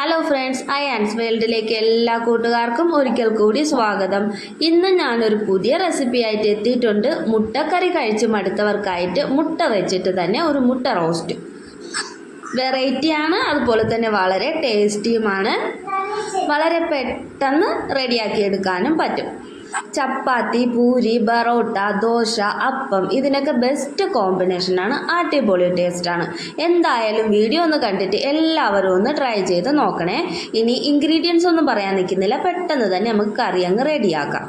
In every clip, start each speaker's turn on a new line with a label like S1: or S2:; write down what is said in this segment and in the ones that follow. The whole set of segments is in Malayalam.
S1: ഹലോ ഫ്രണ്ട്സ് ഐ ആൻസ് വേൾഡിലേക്ക് എല്ലാ കൂട്ടുകാർക്കും ഒരിക്കൽ കൂടി സ്വാഗതം. ഇന്ന് ഞാനൊരു പുതിയ റെസിപ്പി ആയിട്ട് എത്തിയിട്ടുണ്ട്. മുട്ടക്കറി കഴിച്ച് മടുത്തവർക്കായിട്ട് മുട്ട വെച്ചിട്ട് തന്നെ ഒരു മുട്ട റോസ്റ്റ് വെറൈറ്റിയാണ് അതുപോലെ തന്നെ വളരെ ടേസ്റ്റിയുമാണ് വളരെ പെട്ടെന്ന് റെഡിയാക്കി എടുക്കാനും പറ്റും. ചപ്പാത്തി പൂരി ബറോട്ട ദോശ അപ്പം ഇതിനൊക്കെ ബെസ്റ്റ് കോമ്പിനേഷനാണ് അടിപൊളി ടേസ്റ്റാണ് എന്തായാലും വീഡിയോ ഒന്ന് കണ്ടിട്ട് എല്ലാവരും ഒന്ന് ട്രൈ ചെയ്ത് നോക്കണേ. ഇനി ഇൻഗ്രീഡിയൻസ് ഒന്നും പറയാൻ നിൽക്കുന്നില്ല. പെട്ടെന്ന് തന്നെ നമുക്ക് കറി അങ്ങ് റെഡിയാക്കാം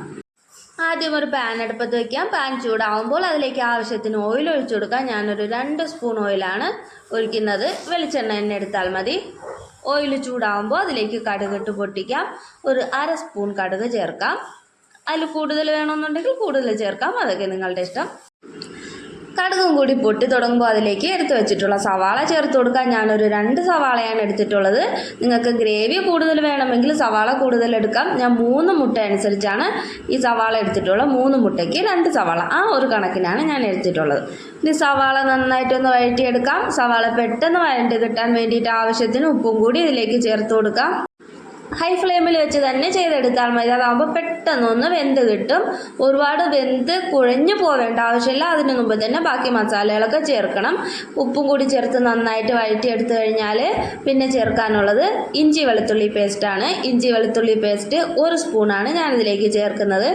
S1: ആദ്യം ഒരു പാൻ അടുപ്പത്ത് വയ്ക്കാം പാൻ ചൂടാവുമ്പോൾ അതിലേക്ക് ആവശ്യത്തിന് ഓയിൽ ഒഴിച്ചു കൊടുക്കാം. ഞാനൊരു രണ്ട് സ്പൂൺ ഓയിലാണ് ഒഴിക്കുന്നത്. വെളിച്ചെണ്ണ തന്നെ എടുത്താൽ മതി. ഓയിൽ ചൂടാവുമ്പോൾ അതിലേക്ക് കടുകിട്ട് പൊട്ടിക്കാം. ഒരു അര സ്പൂൺ കടുക് ചേർക്കാം. അതിൽ കൂടുതൽ വേണമെന്നുണ്ടെങ്കിൽ കൂടുതൽ ചേർക്കാം. അതൊക്കെ നിങ്ങളുടെ ഇഷ്ടം. കടുകും കൂടി പൊട്ടി തുടങ്ങുമ്പോൾ അതിലേക്ക് എടുത്തു വെച്ചിട്ടുള്ള സവാള ചേർത്ത് കൊടുക്കാൻ ഞാനൊരു രണ്ട് സവാളയാണ് എടുത്തിട്ടുള്ളത്. നിങ്ങൾക്ക് ഗ്രേവി കൂടുതൽ വേണമെങ്കിൽ സവാള കൂടുതൽ എടുക്കാം. ഞാൻ മൂന്ന് മുട്ട അനുസരിച്ചാണ് ഈ സവാള എടുത്തിട്ടുള്ളത്. മൂന്ന് മുട്ടയ്ക്ക് രണ്ട് സവാള. ആ ഒരു കണക്കിനാണ് ഞാൻ എടുത്തിട്ടുള്ളത്. ഇനി സവാള നന്നായിട്ടൊന്ന് വഴറ്റിയെടുക്കാം. സവാള പെട്ടെന്ന് വഴറ്റി കിട്ടാൻ വേണ്ടിയിട്ട് ആവശ്യത്തിന് ഉപ്പും കൂടി ഇതിലേക്ക് ചേർത്ത് കൊടുക്കാം. ഹൈ ഫ്ലെയിമിൽ വെച്ച് തന്നെ ചെയ്തെടുത്താൽ മതി. അതാകുമ്പോൾ പെട്ടെന്നൊന്ന് വെന്ത് കിട്ടും. ഒരുപാട് വെന്ത് കുഴഞ്ഞു പോവേണ്ട ആവശ്യമില്ല. അതിന് മുമ്പ് തന്നെ ബാക്കി മസാലകളൊക്കെ ചേർക്കണം. ഉപ്പും കൂടി ചേർത്ത് നന്നായിട്ട് വഴറ്റിയെടുത്തു കഴിഞ്ഞാൽ പിന്നെ ചേർക്കാനുള്ളത് ഇഞ്ചി വെളുത്തുള്ളി പേസ്റ്റാണ് ഇഞ്ചി വെളുത്തുള്ളി പേസ്റ്റ് ഒരു സ്പൂണാണ് ഞാനിതിലേക്ക് ചേർക്കുന്നത്.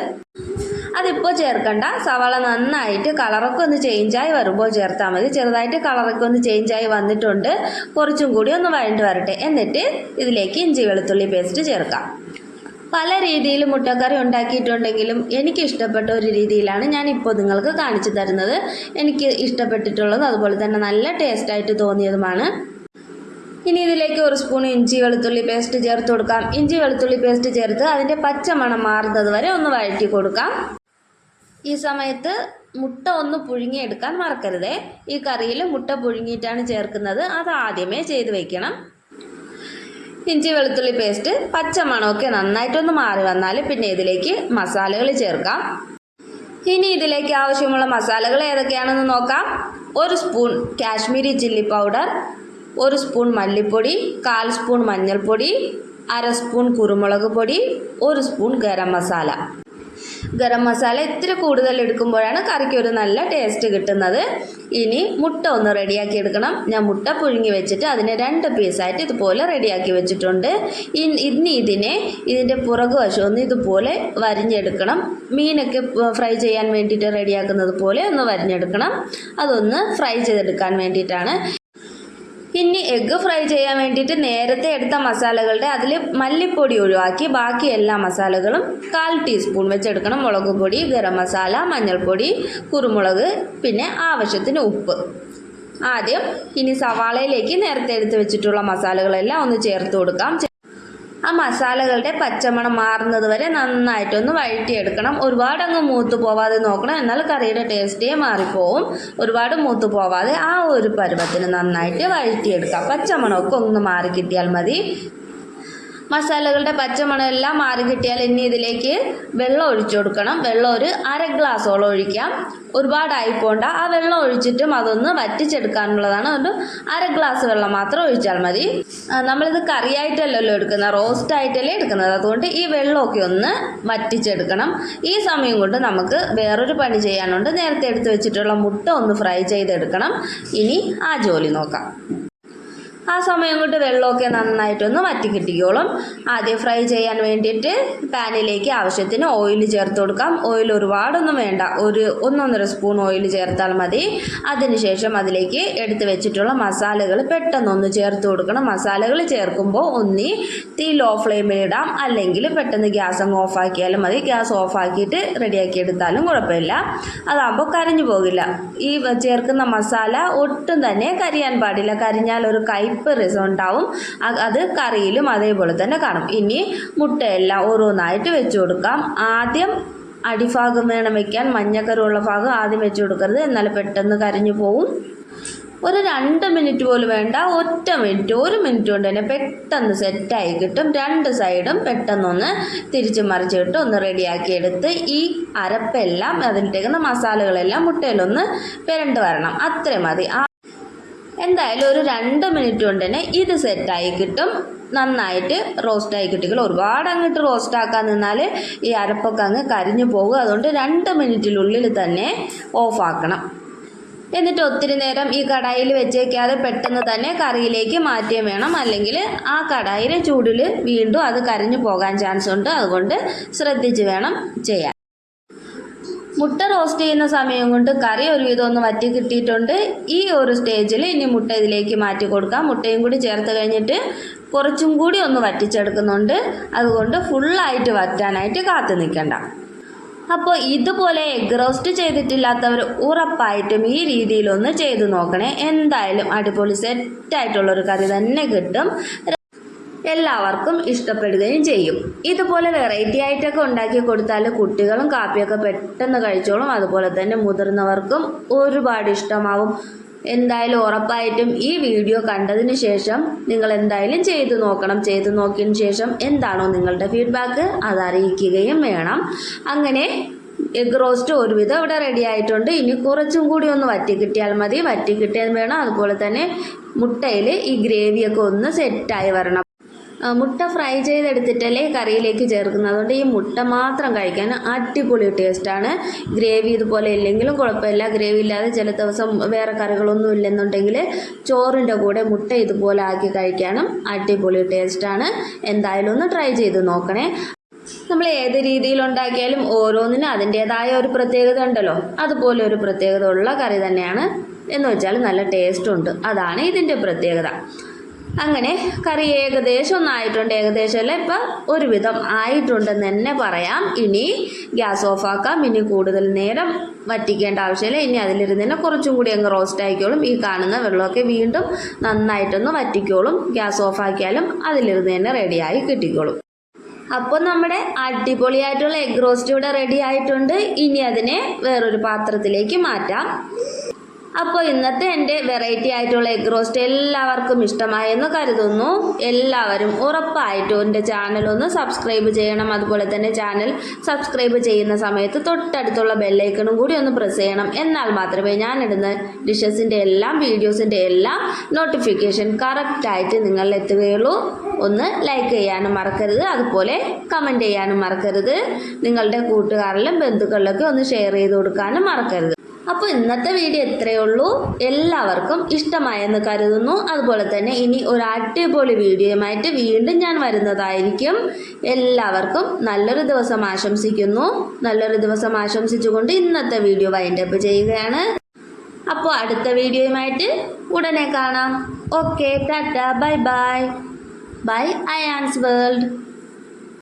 S1: അതിപ്പോൾ ചേർക്കണ്ട. സവാള നന്നായിട്ട് കളറൊക്കെ ഒന്ന് ചേഞ്ചായി വരുമ്പോൾ ചേർത്താൽ മതി. ചെറുതായിട്ട് കളറൊക്കെ ഒന്ന് ചേഞ്ചായി വന്നിട്ടുണ്ട്. കുറച്ചും കൂടി ഒന്ന് വഴണ്ട് വരട്ടെ. എന്നിട്ട് ഇതിലേക്ക് ഇഞ്ചി വെളുത്തുള്ളി പേസ്റ്റ് ചേർക്കാം. പല രീതിയിൽ മുട്ടക്കറി ഉണ്ടാക്കിയിട്ടുണ്ടെങ്കിലും എനിക്ക് ഇഷ്ടപ്പെട്ട ഒരു രീതിയിലാണ് ഞാൻ ഇപ്പോൾ നിങ്ങൾക്ക് കാണിച്ചു തരുന്നത്. എനിക്ക് ഇഷ്ടപ്പെട്ടിട്ടുള്ളത് അതുപോലെ തന്നെ നല്ല ടേസ്റ്റായിട്ട് തോന്നിയതുമാണ്. ഇനി ഇതിലേക്ക് ഒരു സ്പൂൺ ഇഞ്ചി വെളുത്തുള്ളി പേസ്റ്റ് ചേർത്ത് കൊടുക്കാം. ഇഞ്ചി വെളുത്തുള്ളി പേസ്റ്റ് ചേർത്ത് അതിന്റെ പച്ചമണം മാറുന്നത് വരെ ഒന്ന് വഴറ്റി കൊടുക്കാം. ഈ സമയത്ത് മുട്ട ഒന്ന് പുഴുങ്ങിയെടുക്കാൻ മറക്കരുതേ. ഈ കറിയിൽ മുട്ട പുഴുങ്ങിയിട്ടാണ് ചേർക്കുന്നത്. അത് ആദ്യമേ ചെയ്ത് വയ്ക്കണം ഇഞ്ചി വെളുത്തുള്ളി പേസ്റ്റ് പച്ചമണമൊക്കെ നന്നായിട്ടൊന്ന് മാറി വന്നാൽ പിന്നെ ഇതിലേക്ക് മസാലകൾ ചേർക്കാം. ഇനി ഇതിലേക്ക് ആവശ്യമുള്ള മസാലകൾ ഏതൊക്കെയാണെന്ന് നോക്കാം. ഒരു സ്പൂൺ കാശ്മീരി ചില്ലി പൗഡർ ഒരു സ്പൂൺ മല്ലിപ്പൊടി കാൽ സ്പൂൺ മഞ്ഞൾപ്പൊടി അര സ്പൂൺ കുരുമുളക് പൊടി ഒരു സ്പൂൺ ഗരം മസാല. ഗരം മസാല ഇത്തിരി കൂടുതൽ എടുക്കുമ്പോഴാണ് കറിക്ക് ഒരു നല്ല ടേസ്റ്റ് കിട്ടുന്നത്. ഇനി മുട്ട ഒന്ന് റെഡിയാക്കി എടുക്കണം. ഞാൻ മുട്ട പുഴുങ്ങി വെച്ചിട്ട് അതിനെ രണ്ട് പീസായിട്ട് ഇതുപോലെ റെഡിയാക്കി വെച്ചിട്ടുണ്ട്. ഇനി ഇതിനെ ഇതിന്റെ പുറകുവശം ഒന്ന് ഇതുപോലെ വരിഞ്ഞെടുക്കണം. മീനൊക്കെ ഫ്രൈ ചെയ്യാൻ വേണ്ടിയിട്ട് റെഡിയാക്കുന്നത് പോലെ ഒന്ന് വരിഞ്ഞെടുക്കണം. അതൊന്ന് ഫ്രൈ ചെയ്തെടുക്കാൻ വേണ്ടിയിട്ടാണ്. ഇനി എഗ്ഗ് ഫ്രൈ ചെയ്യാൻ വേണ്ടിയിട്ട് നേരത്തെ എടുത്ത മസാലകളുടെ അതിൽ മല്ലിപ്പൊടി ഒഴിവാക്കി ബാക്കി എല്ലാ മസാലകളും കാൽ ടീസ്പൂൺ വെച്ചെടുക്കണം. മുളക് പൊടി ഗരം മസാല മഞ്ഞൾപ്പൊടി കുരുമുളക് പിന്നെ ആവശ്യത്തിന് ഉപ്പ്. ആദ്യം ഇനി സവാളയിലേക്ക് നേരത്തെ എടുത്ത് വെച്ചിട്ടുള്ള മസാലകളെല്ലാം ഒന്ന് ചേർത്ത് കൊടുക്കാം. ആ മസാലകളുടെ പച്ചമണം മാറുന്നത് വരെ നന്നായിട്ടൊന്ന് വഴറ്റിയെടുക്കണം. ഒരുപാട് അങ്ങ് മൂത്ത് പോവാതെ നോക്കണം. എന്നാൽ കറിയുടെ ടേസ്റ്റേ മാറിപ്പോവും. ഒരുപാട് മൂത്ത് പോവാതെ ആ ഒരു പരുവത്തിന് നന്നായിട്ട് വഴറ്റിയെടുക്കാം. പച്ചമണമൊക്കെ ഒന്ന് മാറി കിട്ടിയാൽ മതി. മസാലകളുടെ പച്ചമണം എല്ലാം മാറി കിട്ടിയാൽ ഇനി ഇതിലേക്ക് വെള്ളം ഒഴിച്ചു കൊടുക്കണം. വെള്ളം ഒരു അര ഗ്ലാസ്സോളം ഒഴിക്കാം. ഒരുപാടായി പോണ്ട. ആ വെള്ളം ഒഴിച്ചിട്ടും അതൊന്ന് വറ്റിച്ചെടുക്കാനുള്ളതാണ്. ഒരു അര ഗ്ലാസ് വെള്ളം മാത്രം ഒഴിച്ചാൽ മതി. നമ്മളിത് കറിയായിട്ടല്ലല്ലോ എടുക്കുന്നത്. റോസ്റ്റ് ആയിട്ടല്ലേ എടുക്കുന്നത്. അതുകൊണ്ട് ഈ വെള്ളമൊക്കെ ഒന്ന് വറ്റിച്ചെടുക്കണം. ഈ സമയം കൊണ്ട് നമുക്ക് വേറൊരു പണി ചെയ്യാനുണ്ട്. നേരത്തെ എടുത്ത് വെച്ചിട്ടുള്ള മുട്ട ഒന്ന് ഫ്രൈ ചെയ്തെടുക്കണം. ഇനി ആ ജോലി നോക്കാം. ആ സമയം കൊണ്ട് വെള്ളമൊക്കെ നന്നായിട്ടൊന്ന് വറ്റി കിട്ടിക്കോളും. ആദ്യം ഫ്രൈ ചെയ്യാൻ വേണ്ടിയിട്ട് പാനിലേക്ക് ആവശ്യത്തിന് ഓയിൽ ചേർത്ത് കൊടുക്കാം. ഓയിൽ ഒരുപാടൊന്നും വേണ്ട. ഒരു ഒന്നൊന്നര സ്പൂൺ ഓയിൽ ചേർത്താൽ മതി. അതിനുശേഷം അതിലേക്ക് എടുത്ത് വെച്ചിട്ടുള്ള മസാലകൾ പെട്ടെന്നൊന്ന് ചേർത്ത് കൊടുക്കണം. മസാലകൾ ചേർക്കുമ്പോൾ ഒന്നി തീ ലോ ഫ്ലെയിമിൽ ഇടാം. അല്ലെങ്കിൽ പെട്ടെന്ന് ഗ്യാസ് അങ്ങ് ഓഫാക്കിയാലും മതി. ഗ്യാസ് ഓഫാക്കിയിട്ട് റെഡിയാക്കി എടുത്താലും കുഴപ്പമില്ല. അതാകുമ്പോൾ കരിഞ്ഞു പോകില്ല. ഈ ചേർക്കുന്ന മസാല ഒട്ടും തന്നെ കരിയാൻ പാടില്ല. കരിഞ്ഞാൽ ഒരു കയ്പ് രസം ഉണ്ടാവും അത് കറിയിലും അതേപോലെ തന്നെ കാണും. ഇനി മുട്ടയെല്ലാം ഓരോന്നായിട്ട് വെച്ച് കൊടുക്കാം. ആദ്യം അടിഭാഗം വേണം വയ്ക്കാൻ മഞ്ഞക്കരുള്ള ഭാഗം ആദ്യം വെച്ച് കൊടുക്കരുത്. എന്നാൽ പെട്ടെന്ന് കരിഞ്ഞു പോവും. ഒരു രണ്ട് മിനിറ്റ് പോലും വേണ്ട. ഒറ്റ മിനിറ്റ് ഒരു മിനിറ്റ് കൊണ്ട് തന്നെ പെട്ടെന്ന് സെറ്റായി കിട്ടും. രണ്ട് സൈഡും പെട്ടെന്നൊന്ന് തിരിച്ച് മറിച്ചിട്ട് ഒന്ന് റെഡിയാക്കി എടുത്ത് ഈ അരപ്പെല്ലാം അതിലിട്ടേക്കുന്ന മസാലകളെല്ലാം മുട്ടയിലൊന്ന് പെരണ്ട് വരണം. അത്രയും മതി. എന്തായാലും ഒരു രണ്ട് മിനിറ്റ് കൊണ്ട് തന്നെ ഇത് സെറ്റായി കിട്ടും. നന്നായിട്ട് റോസ്റ്റായി കിട്ടിക്കോളും ഒരുപാട് അങ്ങോട്ട് റോസ്റ്റ് ആക്കാൻ നിന്നാൽ ഈ അരപ്പൊക്കെ അങ്ങ് കരിഞ്ഞു പോകും. അതുകൊണ്ട് രണ്ട് മിനിറ്റിനുള്ളിൽ തന്നെ ഓഫാക്കണം എന്നിട്ട് ഒത്തിരി നേരം ഈ കടായിൽ വെച്ചേക്കാതെ പെട്ടെന്ന് തന്നെ കറിയിലേക്ക് മാറ്റിയും വേണം. അല്ലെങ്കിൽ ആ കടായിലെ ചൂടിൽ വീണ്ടും അത് കരിഞ്ഞു പോകാൻ ചാൻസ് ഉണ്ട്. അതുകൊണ്ട് ശ്രദ്ധിച്ച് വേണം ചെയ്യാൻ. മുട്ട റോസ്റ്റ് ചെയ്യുന്ന സമയം കൊണ്ട് കറി ഒരുവിധം ഒന്ന് വറ്റി കിട്ടിയിട്ടുണ്ട്. ഈ ഒരു സ്റ്റേജിൽ ഇനി മുട്ട ഇതിലേക്ക് മാറ്റി കൊടുക്കാം. മുട്ടയും കൂടി ചേർത്ത് കഴിഞ്ഞിട്ട് കുറച്ചും കൂടി ഒന്ന് വറ്റിച്ചെടുക്കുന്നുണ്ട്. അതുകൊണ്ട് ഫുള്ളായിട്ട് വറ്റാനായിട്ട് കാത്തു നിൽക്കണ്ട. അപ്പോൾ ഇതുപോലെ എഗ് റോസ്റ്റ് ചെയ്തിട്ടില്ലാത്തവർ ഉറപ്പായിട്ടും ഈ രീതിയിലൊന്ന് ചെയ്തു നോക്കണേ. എന്തായാലും അടിപൊളി സെറ്റായിട്ടുള്ളൊരു കറി തന്നെ കിട്ടും. എല്ലാവർക്കും ഇഷ്ടപ്പെടുകയും ചെയ്യും. ഇതുപോലെ വെറൈറ്റി ആയിട്ടൊക്കെ ഉണ്ടാക്കി കൊടുത്താൽ കുട്ടികളും കാപ്പിയൊക്കെ പെട്ടെന്ന് കഴിച്ചോളും. അതുപോലെ തന്നെ മുതിർന്നവർക്കും ഒരുപാട് ഇഷ്ടമാവും. എന്തായാലും ഉറപ്പായിട്ടും ഈ വീഡിയോ കണ്ടതിന് ശേഷം നിങ്ങൾ എന്തായാലും ചെയ്തു നോക്കണം. ചെയ്തു നോക്കിയതിന് ശേഷം എന്താണോ നിങ്ങളുടെ ഫീഡ്ബാക്ക് അത് അറിയിക്കുകയും വേണം. അങ്ങനെ എഗ് റോസ്റ്റ് ഒരുവിധം ഇവിടെ റെഡി ആയിട്ടുണ്ട്. ഇനി കുറച്ചും കൂടി ഒന്ന് വറ്റി കിട്ടിയാൽ മതി. വറ്റി കിട്ടിയാൽ വേണം. അതുപോലെ തന്നെ മുട്ടയിൽ ഈ ഗ്രേവിയൊക്കെ ഒന്ന് സെറ്റായി വരണം. മുട്ട ഫ്രൈ ചെയ്തെടുത്തിട്ടല്ലേ കറിയിലേക്ക് ചേർക്കുന്നത്. അതുകൊണ്ട് ഈ മുട്ട മാത്രം കഴിക്കാൻ അടിപൊളി ടേസ്റ്റാണ് ഗ്രേവി ഇതുപോലെ ഇല്ലെങ്കിലും കുഴപ്പമില്ല. ഗ്രേവി ഇല്ലാതെ ചില ദിവസം വേറെ കറികളൊന്നും ഇല്ലെന്നുണ്ടെങ്കിൽ ചോറിന്റെ കൂടെ മുട്ട ഇതുപോലെ ആക്കി കഴിക്കാനും അടിപൊളി ടേസ്റ്റാണ് എന്തായാലും ഒന്ന് ട്രൈ ചെയ്ത് നോക്കണേ. നമ്മൾ ഏത് രീതിയിൽ ഉണ്ടാക്കിയാലും ഓരോന്നിനും അതിന്റേതായ ഒരു പ്രത്യേകത ഉണ്ടല്ലോ. അതുപോലെ ഒരു പ്രത്യേകത ഉള്ള കറി തന്നെയാണ്. എന്ന് വെച്ചാൽ നല്ല ടേസ്റ്റ് ഉണ്ട്. അതാണ് ഇതിന്റെ പ്രത്യേകത. അങ്ങനെ കറി ഏകദേശം ഒന്നായിട്ടുണ്ട് ഏകദേശം അല്ല? ഇപ്പം ഒരുവിധം ആയിട്ടുണ്ടെന്ന് തന്നെ പറയാം. ഇനി ഗ്യാസ് ഓഫാക്കാം. ഇനി കൂടുതൽ നേരം വറ്റിക്കേണ്ട ആവശ്യമില്ല. ഇനി അതിലിരുന്ന് തന്നെ കുറച്ചും കൂടി അങ്ങ് റോസ്റ്റ് ആയിക്കോളും. ഈ കാണുന്ന വെള്ളമൊക്കെ വീണ്ടും നന്നായിട്ടൊന്ന് വറ്റിക്കോളും. ഗ്യാസ് ഓഫാക്കിയാലും അതിലിരുന്ന് തന്നെ റെഡിയായി കിട്ടിക്കോളും. അപ്പോൾ നമ്മുടെ അടിപൊളിയായിട്ടുള്ള എഗ് റോസ്റ്റ് ഇവിടെ റെഡി ആയിട്ടുണ്ട്. ഇനി അതിനെ വേറൊരു പാത്രത്തിലേക്ക് മാറ്റാം. അപ്പോൾ ഇന്നത്തെ എന്റെ വെറൈറ്റി ആയിട്ടുള്ള എഗ് റോസ്റ്റ് എല്ലാവർക്കും ഇഷ്ടമായെന്ന് കരുതുന്നു. എല്ലാവരും ഉറപ്പായിട്ടും എന്റെ ചാനൽ ഒന്ന് സബ്സ്ക്രൈബ് ചെയ്യണം. അതുപോലെ തന്നെ ചാനൽ സബ്സ്ക്രൈബ് ചെയ്യുന്ന സമയത്ത് തൊട്ടടുത്തുള്ള ബെല്ലൈക്കണും കൂടി ഒന്ന് പ്രസ് ചെയ്യണം. എന്നാൽ മാത്രമേ ഞാൻ ഞാനിടുന്ന ഡിഷസിന്റെ എല്ലാം വീഡിയോസിന്റെ എല്ലാം നോട്ടിഫിക്കേഷൻ കറക്റ്റായിട്ട് നിങ്ങളിൽ എത്തുകയുള്ളൂ. ഒന്ന് ലൈക്ക് ചെയ്യാനും മറക്കരുത്. അതുപോലെ കമന്റ് ചെയ്യാനും മറക്കരുത്. നിങ്ങളുടെ കൂട്ടുകാരിലും ബന്ധുക്കളിലൊക്കെ ഒന്ന് ഷെയർ ചെയ്ത് കൊടുക്കാനും മറക്കരുത്. അപ്പോൾ ഇന്നത്തെ വീഡിയോ ഇത്രയേ ഉള്ളൂ. എല്ലാവർക്കും ഇഷ്ടമായെന്ന് കരുതുന്നു. അതുപോലെ തന്നെ ഇനി ഒരു അടിപൊളി വീഡിയോയുമായിട്ട് വീണ്ടും ഞാൻ വരുന്നതായിരിക്കും. എല്ലാവർക്കും നല്ലൊരു ദിവസം ആശംസിക്കുന്നു. നല്ലൊരു ദിവസം ആശംസിച്ചുകൊണ്ട് ഇന്നത്തെ വീഡിയോ വൈൻഡ് അപ്പ് ചെയ്യുകയാണ്. അപ്പോൾ അടുത്ത വീഡിയോയുമായിട്ട് ഉടനെ കാണാം. Okay Tata. Bye bye by Ian's World.